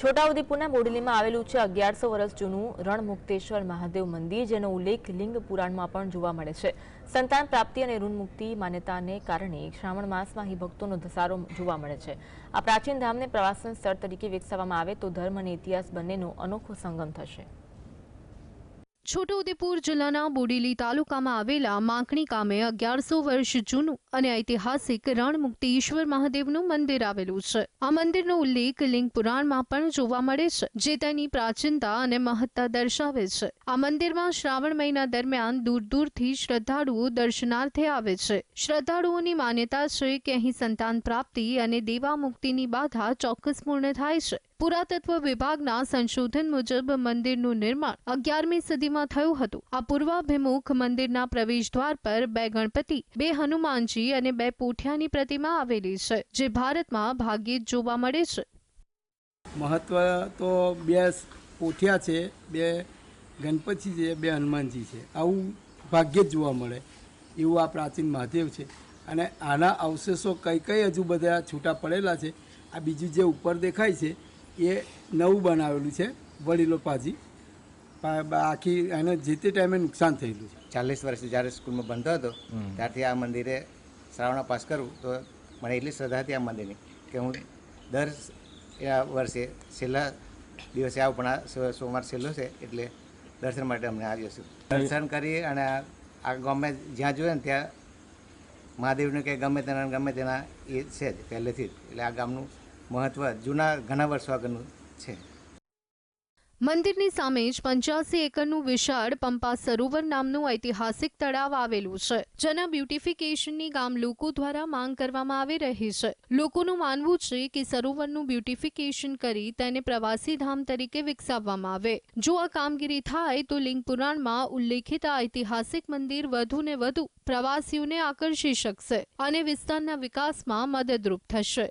છોટાઉદેપુરના બોડેલીમાં આવેલું છે અગિયારસો વર્ષ જૂનું રણમુક્તેશ્વર મહાદેવ મંદિર, જેનો ઉલ્લેખ લિંગ પુરાણમાં પણ જોવા મળે છે. સંતાન પ્રાપ્તિ અને ઋણમુક્તિ માન્યતાને કારણે શ્રાવણ માસમાં અહીં ભક્તોનો ધસારો જોવા મળે છે. આ પ્રાચીન ધામને પ્રવાસન સ્થળ તરીકે વિકસાવવામાં આવે તો ધર્મ અને ઇતિહાસ બંનેનો અનોખો સંગમ થશે. છોટાઉદેપુર જિલ્લાના બોડેલી તાલુકામાં આવેલા માંકણી ગામે અગિયારસો વર્ષ જૂનું અને ઐતિહાસિક રણમુક્તિ ઈશ્વર મહાદેવનું મંદિર આવેલું છે. આ મંદિરનો ઉલ્લેખ લિંગ પુરાણમાં પણ જોવા મળે છે, જે તેની પ્રાચીનતા અને મહત્તા દર્શાવે છે. આ મંદિરમાં શ્રાવણ મહિના દરમિયાન દૂર દૂરથી શ્રદ્ધાળુઓ દર્શનાર્થે આવે છે. શ્રદ્ધાળુઓની માન્યતા છે કે અહીં સંતાન પ્રાપ્તિ અને દેવા મુક્તિની બાધા ચોક્કસ પૂર્ણ થાય છે. પુરાતત્વ વિભાગના સંશોધન મુજબ મંદિરનું નિર્માણ અગિયારમી સદીમાં થયું હતું. આ પૂર્વાભિમુખ મંદિરના પ્રવેશ દ્વાર પર બે ગણપતિ, બે હનુમાનજી અને બે પોઠિયાની પ્રતિમા આવેલી છે, જે ભારતમાં ભાગ્યે જ જોવા મળે છે. મહત્ત્વ તો બે પોઠિયા છે, બે ગણપતિ છે, બે હનુમાનજી છે. આવું ભાગ્યે જ જોવા મળે, એવું આ પ્રાચીન મહાદેવ છે. અને આના અવશેષો કઈ કઈ હજુ બધા છૂટા પડેલા છે. આ બીજું જે ઉપર દેખાય છે એ નવું બનાવેલું છે વડીલો પાજી. આખી એને જે તે ટાઈમે નુકસાન થયેલું છે. ચાલીસ વર્ષ જ્યારે સ્કૂલમાં ભણતો હતો ત્યારથી આ મંદિરે શ્રાવણ પાસ કરું તો મને એટલી શ્રદ્ધા હતી આ મંદિરની કે હું દર વર્ષે છેલ્લા દિવસે આવું પણ આ સો- સોમવાર છેલ્લો છે એટલે દર્શન માટે અમને આવ્યો છું. દર્શન કરી અને આ આ ગામે જ્યાં જોઈએ ને ત્યાં મહાદેવને કે ગમે તેના ગમે તેના એ છે જ પહેલેથી જ. એટલે આ ગામનું મહત્ત્વ જૂના ઘણા વર્ષો આગળનું છે. મંદિરની સામે જ પંચ્યાસી એકરનું વિશાળ પંપા સરોવર નામનું ઐતિહાસિક તળાવ આવેલું છે, જેના બ્યુટિફિકેશનની ગામ લોકો દ્વારા માંગ કરવામાં આવી રહી છે. લોકોનું માનવું છે કે સરોવરનું બ્યુટિફિકેશન કરી તેને પ્રવાસી ધામ તરીકે વિકસાવવામાં આવે. જો આ કામગીરી થાય તો લિંગ પુરાણમાં ઉલ્લેખિત ઐતિહાસિક મંદિર વધુ ને વધુ પ્રવાસીઓને આકર્ષી શકશે અને વિસ્તારના વિકાસમાં મદદરૂપ થશે.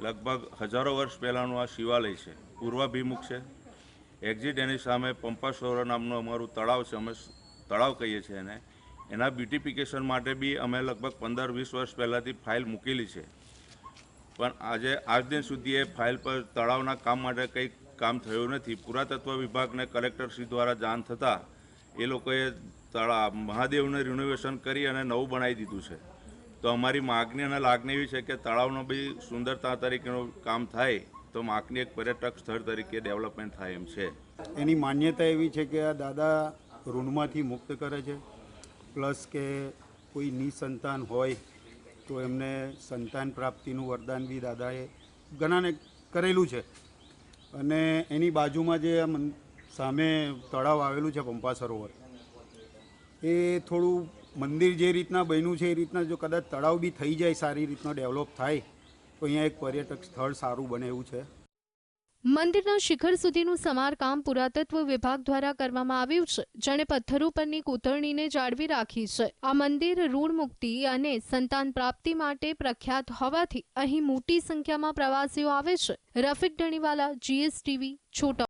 લગભગ હજારો વર્ષ પહેલાંનું આ શિવાલય છે. પૂર્વાભિમુખ છે. એક્ઝિટ એની સામે પંપા સરોવર નામનું અમારું તળાવ છે. અમે તળાવ કહીએ છીએ એને. એના બ્યુટિફિકેશન માટે બી અમે લગભગ પંદર વીસ વર્ષ પહેલાંથી ફાઇલ મૂકેલી છે. પણ આજે, આજ દિન સુધી એ ફાઇલ પર તળાવના કામ માટે કંઈ કામ થયું નથી. પુરાતત્વ વિભાગને કલેક્ટરશ્રી દ્વારા જાણ થતાં એ લોકોએ તળાવ મહાદેવને રિનોવેશન કરી અને નવું બનાવી દીધું છે. તો અમારી માગણી અને લાગણી એવી છે કે તળાવનો બી સુંદરતા તરીકેનું કામ થાય તો માગણી એક પર્યટક સ્થળ તરીકે ડેવલપમેન્ટ થાય એમ છે. એની માન્યતા એવી છે કે આ દાદા ઋણમાંથી મુક્ત કરે છે, પ્લસ કે કોઈ નિસંતાન હોય તો એમને સંતાન પ્રાપ્તિનું વરદાન બી દાદાએ ઘણાને કરેલું છે. અને એની બાજુમાં જે સામે તળાવ આવેલું છે પંપા સરોવર, એ થોડું મંદિર જે રીતના બન્યું છે, એ રીતના જો કદાચ તળાવ બી થઈ જાય, સારી રીતના ડેવલપ થાય, તો અહીંયા એક પર્યટક સ્થળ સારું બને એવું છે. મંદિરના શિખર સુધીનું સમારકામ પુરાતત્વ વિભાગ દ્વારા કરવામાં આવ્યું છે, જેણે પથ્થરો પરની કોતરણીને જાળવી રાખી છે. આ મંદિર ઋણ મુક્તિ અને સંતાન પ્રાપ્તિ માટે પ્રખ્યાત હોવાથી અહીં મોટી સંખ્યામાં પ્રવાસીઓ આવે છે. રફીક ડણીવાલા જીએસટીવી છોટા